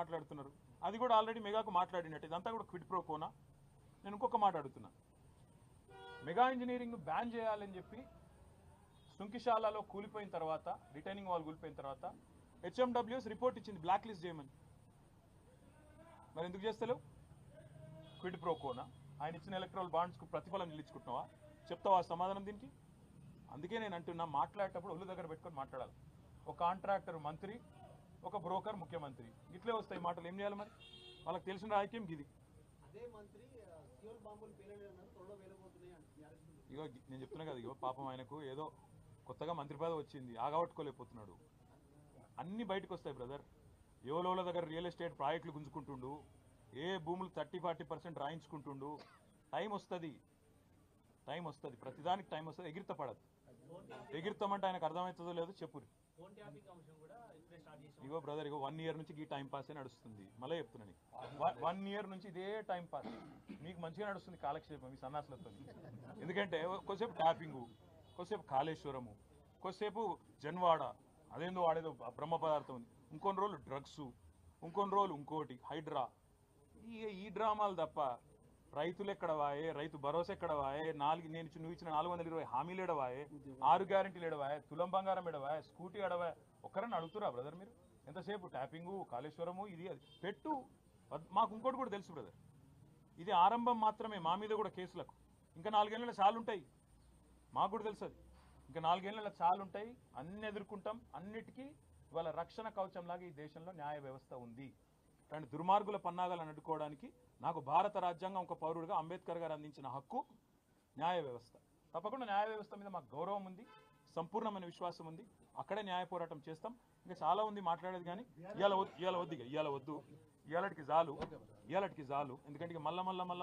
మాట్లాడుతున్నారు. అది కూడా ఆల్రెడీ మెగాకు మాట్లాడినట్టు. ఇదంతా కూడా క్విడ్ ప్రో కోనా? నేను ఇంకొక మాట అడుగుతున్నా. మెగా ఇంజనీరింగ్ బ్యాన్ చేయాలని చెప్పి శుంకిశాలలో కూలిపోయిన తర్వాత రిటైనింగ్ వాల్ కూలిపోయిన తర్వాత హెచ్ఎండబ్ల్యూఎస్ రిపోర్ట్ ఇచ్చింది బ్లాక్ లిస్ట్ చేయమని. మరి ఎందుకు చేస్తలేవు? క్విడ్ ప్రో కోనా? ఆయన ఇచ్చిన ఎలక్ట్రల్ బాండ్స్కు ప్రతిఫలం నిలిచుకుంటున్నావా? చెప్తావా సమాధానం దీనికి? అందుకే నేను అంటున్నా మాట్లాడేటప్పుడు ఒళ్ళు దగ్గర పెట్టుకొని మాట్లాడాలి. ఒక కాంట్రాక్టర్ మంత్రి ఒక బ్రోకర్ ముఖ్యమంత్రి. ఇట్లే వస్తాయి మాటలు. ఏం చేయాలి మరి? వాళ్ళకి తెలిసిన రాజకీయం ఇది. అంటున్నారు. ఇగో నేను చెప్తున్నా కదా ఇగో పాపం ఆయనకు ఏదో కొత్తగా మంత్రి పదవి వచ్చింది ఆగబట్టుకోలేకపోతున్నాడు అన్ని బయటకు వస్తాయి బ్రదర్. ఎవలోల దగ్గర రియల్ ఎస్టేట్ ప్రాజెక్టులు గుంజుకుంటుండు ఏ భూములు థర్టీ ఫార్టీ పర్సెంట్ రాయించుకుంటుండు. టైం వస్తుంది. టైం వస్తుంది. ప్రతిదానికి టైం వస్తుంది. ఎగిరిత పడదు ఎగిరితామంటే ఆయనకు అర్థమవుతుందో లేదో చెప్పురి ఇగో బ్రదర్ ఇగో వన్ ఇయర్ నుంచి ఈ టైం పాస్ నడుస్తుంది. మళ్ళీ చెప్తున్నాను వన్ ఇయర్ నుంచి ఇదే టైం పాస్ మీకు మంచిగా నడుస్తుంది కాలక్షేపం ఈ సన్నాసులతో ఎందుకంటే కొద్దిసేపు ట్యాపింగు కొద్దిసేపు కాళేశ్వరము కొద్దిసేపు జన్వాడ అదేందో వాడేదో బ్రహ్మ పదార్థం ఉంది. ఇంకొన్ని రోజులు డ్రగ్స్ ఇంకొన్ని రోజులు ఇంకోటి హైడ్రా. ఈ ఈ డ్రామాలు తప్ప రైతులు ఎక్కడ వాయే రైతు భరోసా ఎక్కడ వాయే నాలుగు నేను నువ్వు ఇచ్చిన నాలుగు వందల ఇరవై హామీలు ఎడవాయే ఆరు గ్యారెంటీలు ఎడవాయే తులం బంగారం ఎడవాయే స్కూటీ ఎడవాయే ఒక్కరని అడుగుతురా బ్రదర్ మీరు? ఎంతసేపు? ట్యాపింగు కాళేశ్వరము ఇది అది. పెట్టు. మాకు ఇంకోటి కూడా తెలుసు బ్రదర్. ఇది ఆరంభం మాత్రమే మా మీద కూడా కేసులకు. ఇంకా నాలుగేళ్ళ చాలు ఉంటాయి మాకు కూడా తెలుసు అది. ఇంకా నాలుగేళ్ళ చాలు ఉంటాయి అన్ని ఎదుర్కొంటాం. అన్నిటికీ ఇవాళ రక్షణ కవచంలాగా ఈ దేశంలో న్యాయ వ్యవస్థ ఉంది. కానీ దుర్మార్గుల పన్నాగాలను అడ్డుకోవడానికి నాకు భారత రాజ్యాంగం ఒక పౌరుడిగా అంబేద్కర్ గారు అందించిన హక్కు న్యాయ వ్యవస్థ. తప్పకుండా న్యాయ వ్యవస్థ మీద మాకు గౌరవం ఉంది సంపూర్ణమైన విశ్వాసం ఉంది. అక్కడే న్యాయ పోరాటం చేస్తాం. ఇంకా చాలా ఉంది మాట్లాడేది కానీ ఇవాళ వద్దు ఇవాళ వద్దు ఇక ఇవాళ వద్దు. ఇవాళకి జాలు ఇవాళకి జాలు. ఎందుకంటే మళ్ళా మళ్ళా మళ్ళీ